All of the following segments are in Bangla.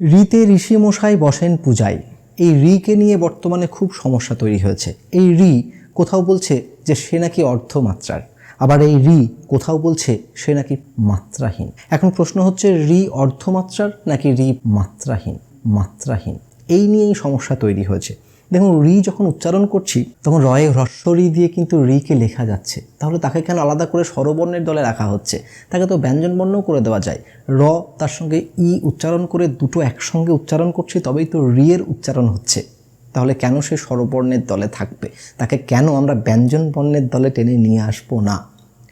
রিতে ঋষিমশাই বসেন পূজায়। এই রিকে নিয়ে বর্তমানে খুব সমস্যা তৈরি হয়েছে। এই রি কোথাও বলছে যে সে নাকি অর্ধমাত্রার। আবার এই রি কোথাও বলছে সে নাকি মাত্রাহীন। এখন প্রশ্ন হচ্ছে, রি অর্ধমাত্রার নাকি রি মাত্রাহীন? মাত্রাহীন। এই নিয়েই সমস্যা তৈরি হয়েছে। দেখুন, রি যখন উচ্চারণ করছি, তখন রয়ে হ্রস্ব রি দিয়ে কিন্তু রিকে লেখা যাচ্ছে। তাহলে তাকে কেন আলাদা করে স্বরবর্ণের দলে রাখা হচ্ছে? তাকে তো ব্যঞ্জনবর্ণও করে দেওয়া যায়। র তার সঙ্গে ই উচ্চারণ করে দুটো একসঙ্গে উচ্চারণ করছি, তবেই তো রি এর উচ্চারণ হচ্ছে। তাহলে কেন সে স্বরবর্ণের দলে থাকবে? তাকে কেন আমরা ব্যঞ্জন বর্ণের দলে টেনে নিয়ে আসব না?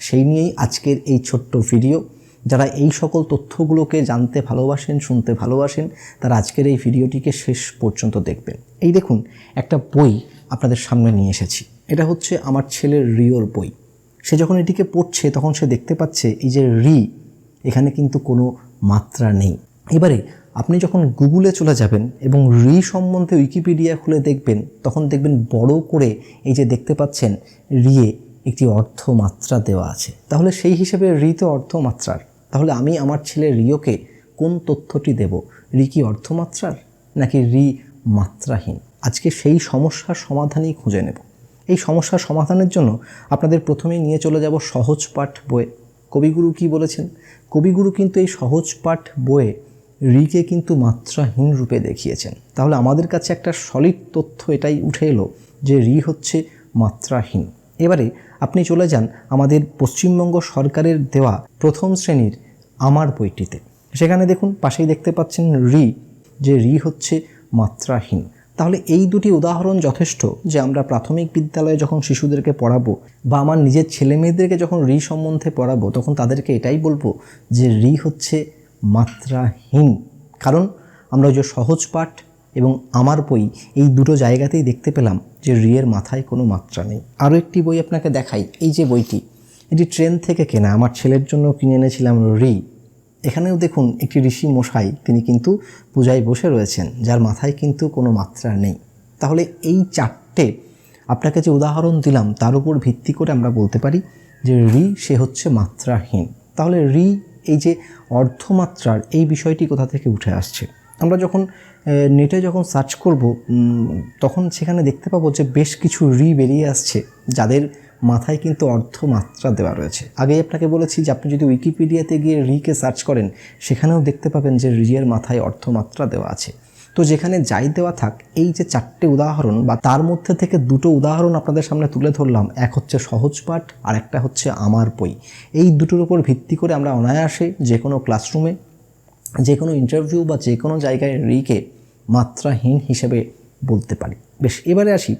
সেই নিয়েই আজকের এই ছোট্ট ভিডিও। যারা এই সকল তথ্যগুলোকে জানতে ভালোবাসেন, শুনতে ভালোবাসেন, তারা আজকের এই ভিডিওটিকে শেষ পর্যন্ত দেখবেন। এই দেখুন, একটা বই আপনাদের সামনে নিয়ে এসেছি। এটা হচ্ছে আমার ছেলের রিওর বই। সে যখন এটিকে পড়ছে, তখন সে দেখতে পাচ্ছে এই যে রি, এখানে কিন্তু কোনো মাত্রা নেই। এবারে আপনি যখন গুগলে চলে যাবেন এবং রি সম্বন্ধে উইকিপিডিয়া খুলে দেখবেন, তখন দেখবেন বড় করে এই যে দেখতে পাচ্ছেন রিয়ে একটি অর্ধমাত্রা দেওয়া আছে। তাহলে সেই হিসেবে রি তো অর্ধমাত্রার তাহলে আমি আমার ছেলে রিওকে কোন তথ্যটি দেব? রি কি অর্ধমাত্রার নাকি রি মাত্রাহীন? আজকে সেই সমস্যার সমাধানই খুঁজে নেব। এই সমস্যার সমাধানের জন্য আপনাদের প্রথমেই নিয়ে চলে যাব সহজ পাঠ বইয়ে। কবিগুরু কি বলেছেন? কবিগুরু কিন্তু এই সহজ পাঠ বইয়ে রিকে কিন্তু মাত্রাহীন রূপে দেখিয়েছেন। তাহলে আমাদের কাছে একটা সলিড তথ্য এটাই উঠে এলো যে রি হচ্ছে মাত্রাহীন। এবারে আপনি চলে যান আমাদের পশ্চিমবঙ্গ সরকারের দেওয়া প্রথম শ্রেণির আমার বইটিতে। সেখানে দেখুন, পাশেই দেখতে পাচ্ছেন রি, যে রি হচ্ছে মাত্রাহীন। তাহলে এই দুটি উদাহরণ যথেষ্ট যে আমরা প্রাথমিক বিদ্যালয়ে যখন শিশুদেরকে পড়াবো বা আমার নিজের ছেলে মেয়েদেরকে যখন রি সম্বন্ধে পড়াবো, তখন তাদেরকে এটাই বলব যে রি হচ্ছে মাত্রাহীন। কারণ আমরা যে সহজ পাঠ এবং আমার বই এই দুটো জায়গাতেই দেখতে পেলাম যে রিয়ের মাথায় কোনো মাত্রা নেই। আরও একটি বই আপনাকে দেখাই, এই যে বইটি, এটি ট্রেন থেকে কেনা। আমার ছেলের জন্য কিনে এনেছিলাম রি। এখানেও দেখুন, একটি ঋষি মশাই, তিনি কিন্তু পূজায় বসে রয়েছেন, যার মাথায় কিন্তু কোনো মাত্রা নেই। তাহলে এই চারটে আপনাকে যে উদাহরণ দিলাম, তার উপর ভিত্তি করে আমরা বলতে পারি যে রি, সে হচ্ছে মাত্রাহীন। তাহলে রি, এই যে অর্ধমাত্রার, এই বিষয়টি কোথা থেকে উঠে আসছে? আমরা যখন নেটে যখন সার্চ করব তখন সেখানে দেখতে পাবো যে বেশ কিছু রি বেরিয়ে আসছে, যাদের মাথায় কিন্তু অর্ধমাত্রা দেওয়া রয়েছে। আগেই আপনাকে বলেছি যে আপনি যদি উইকিপিডিয়াতে গিয়ে রিকে সার্চ করেন, সেখানেও দেখতে পাবেন যে রিয়ের মাথায় অর্ধমাত্রা দেওয়া আছে। তো যেখানে যাই দেওয়া থাক, এই যে চারটে উদাহরণ বা তার মধ্যে থেকে দুটো উদাহরণ আপনাদের সামনে তুলে ধরলাম, এক হচ্ছে সহজ পাঠ আর একটা হচ্ছে আমার বই। এই দুটোর উপর ভিত্তি করে আমরা অনায়াসে যে কোনো ক্লাসরুমে যে কোনো ইন্টারভিউ বা যে কোনো জায়গায় রিকে মাত্রাহীন হিসেবে বলতে পারি। বেশ, এবারে আসি।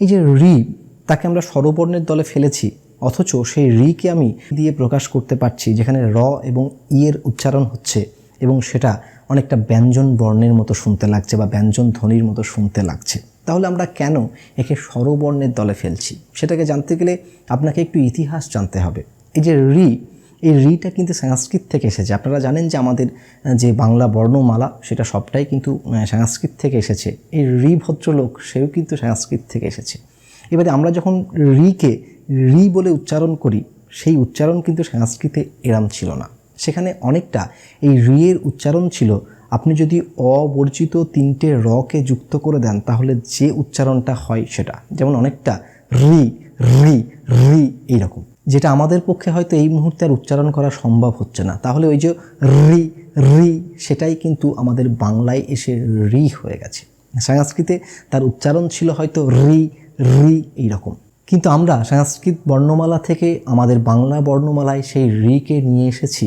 এই যে রি, তাকে আমরা স্বরবর্ণের দলে ফেলেছি, অথচ সেই রিকে আমি দিয়ে প্রকাশ করতে পারছি, যেখানে র এবং ই এর উচ্চারণ হচ্ছে এবং সেটা অনেকটা ব্যঞ্জন বর্ণের মতো শুনতে লাগছে বা ব্যঞ্জন ধ্বনির মতো শুনতে লাগছে। তাহলে আমরা কেন একে স্বরবর্ণের দলে ফেলছি? সেটাকে জানতে গেলে আপনাকে একটু ইতিহাস জানতে হবে। এই যে রি এই রিটা কিন্তু সংস্কৃত থেকে এসেছে। আপনারা জানেন যে আমাদের যে বাংলা বর্ণমালা, সেটা সবটাই কিন্তু সংস্কৃত থেকে এসেছে। এই রি ভদ্রলোক সেও কিন্তু সংস্কৃত থেকে এসেছে। এবারে আমরা যখন রিকে রি বলে উচ্চারণ করি, সেই উচ্চারণ কিন্তু সংস্কৃতে এরাম ছিল না। সেখানে অনেকটা এই রিয়ের উচ্চারণ ছিল, আপনি যদি অবর্জিত তিনটে রকে যুক্ত করে দেন, তাহলে যে উচ্চারণটা হয় সেটা। যেমন অনেকটা রি রি রি, এইরকম। যেটা আমাদের পক্ষে হয়তো এই মুহূর্তে আর উচ্চারণ করা সম্ভব হচ্ছে না। তাহলে ওই যে রি রি, সেটাই কিন্তু আমাদের বাংলায় এসে রি হয়ে গেছে। সংস্কৃতে তার উচ্চারণ ছিল হয়তো রি রি এইরকম। কিন্তু আমরা সংস্কৃত বর্ণমালা থেকে আমাদের বাংলা বর্ণমালায় সেই রিকে নিয়ে এসেছি,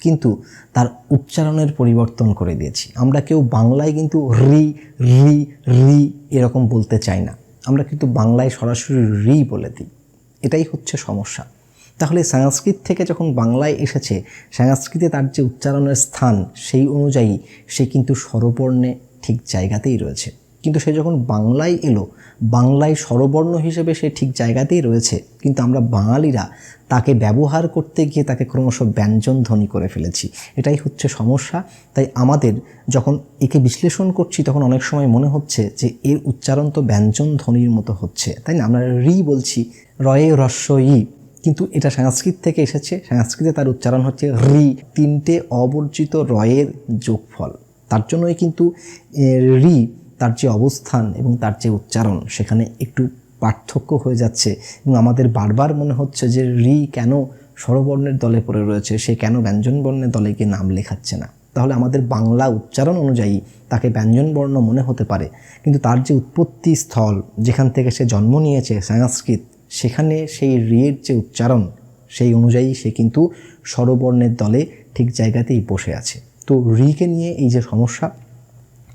কিন্তু তার উচ্চারণের পরিবর্তন করে দিয়েছি। আমরা কেউ বাংলায় কিন্তু রি রি রি এরকম বলতে চাই না। আমরা কিন্তু বাংলায় সরাসরি রি বলে দিই। এটাই হচ্ছে সমস্যা। তাহলে সংস্কৃত থেকে যখন বাংলায় এসেছে, সংস্কৃতে তার যে উচ্চারণের স্থান সেই অনুযায়ী সে কিন্তু স্বরবর্ণে ঠিক জায়গাতেই রয়েছে। কিন্তু সে যখন বাংলায় এলো, বাংলায় স্বরবর্ণ হিসেবে সে ঠিক জায়গাতেই রয়েছে। কিন্তু আমরা বাঙালিরা তাকে ব্যবহার করতে গিয়ে তাকে ক্রমশ ব্যঞ্জন ধ্বনি করে ফেলেছি। এটাই হচ্ছে সমস্যা। তাই আমাদের যখন একে বিশ্লেষণ করছি, তখন অনেক সময় মনে হচ্ছে যে এর উচ্চারণ তো ব্যঞ্জন ধ্বনির মতো হচ্ছে। তাই না? আমরা রি বলছি রয়ে রস্য ই কিন্তু এটা সংস্কৃত থেকে এসেছে। সংস্কৃতে তার উচ্চারণ হচ্ছে রি, তিনটে অবর্জিত রয়ের যোগফল। তার জন্যই কিন্তু রি তার যে অবস্থান এবং তার যে উচ্চারণ, সেখানে একটু পার্থক্য হয়ে যাচ্ছে। এবং আমাদের বারবার মনে হচ্ছে যে রি কেন স্বরবর্ণের দলে পড়ে রয়েছে, সে কেন ব্যঞ্জনবর্ণের দলে গিয়ে নাম লেখাচ্ছে না? তাহলে আমাদের বাংলা উচ্চারণ অনুযায়ী তাকে ব্যঞ্জনবর্ণ মনে হতে পারে। কিন্তু তার যে উৎপত্তি স্থল, যেখান থেকে সে জন্ম নিয়েছে সংস্কৃত সেখানে সেই রিয়ের যে উচ্চারণ, সেই অনুযায়ী সে কিন্তু স্বরবর্ণের দলে ঠিক জায়গাতেই বসে আছে। তো রিকে নিয়ে এই যে সমস্যা,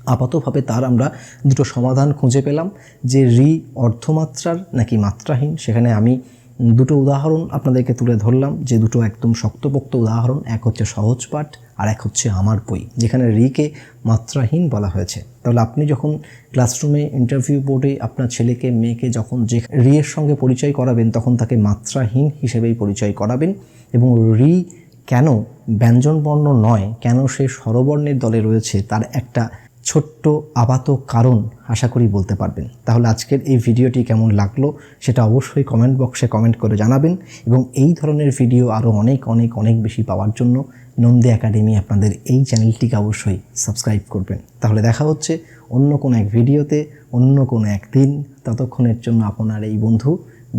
আপাতভাবে তার আমরা দুটো সমাধান খুঁজে পেলাম যে রি অর্ধমাত্রার নাকি মাত্রাহীন, সেখানে আমি দুটো উদাহরণ আপনাদেরকে তুলে ধরলাম, যে দুটো একদম শক্তপোক্ত উদাহরণ, এক হচ্ছে সহজ পাঠ আর এক হচ্ছে আমার বই, যেখানে রিকে মাত্রাহীন বলা হয়েছে। তাহলে আপনি যখন ক্লাসরুমে ইন্টারভিউ বোর্ডে আপনার ছেলেকে, মেয়েকে যখন যে রি এর সঙ্গে পরিচয় করাবেন, তখন তাকে মাত্রাহীন হিসেবেই পরিচয় করাবেন এবং রি কেন ব্যঞ্জনবর্ণ নয়, কেন সে স্বরবর্ণের দলে রয়েছে, তার একটা ছোট্ট আপাত কারণ আশা করি বলতে পারবেন। তাহলে আজকের এই ভিডিওটি কেমন লাগল সেটা অবশ্যই কমেন্ট বক্সে কমেন্ট করে জানাবেন এবং এই ধরনের ভিডিও আরও অনেক অনেক অনেক বেশি পাওয়ার জন্য নন্দী একাডেমি আপনাদের এই চ্যানেলটিকে অবশ্যই সাবস্ক্রাইব করবেন। তাহলে দেখা হচ্ছে অন্য কোনো এক ভিডিওতে, অন্য কোনো এক দিন। ততক্ষণের জন্য আপনার এই বন্ধু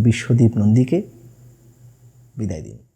বিশ্বদীপ নন্দীকে বিদায় দিন।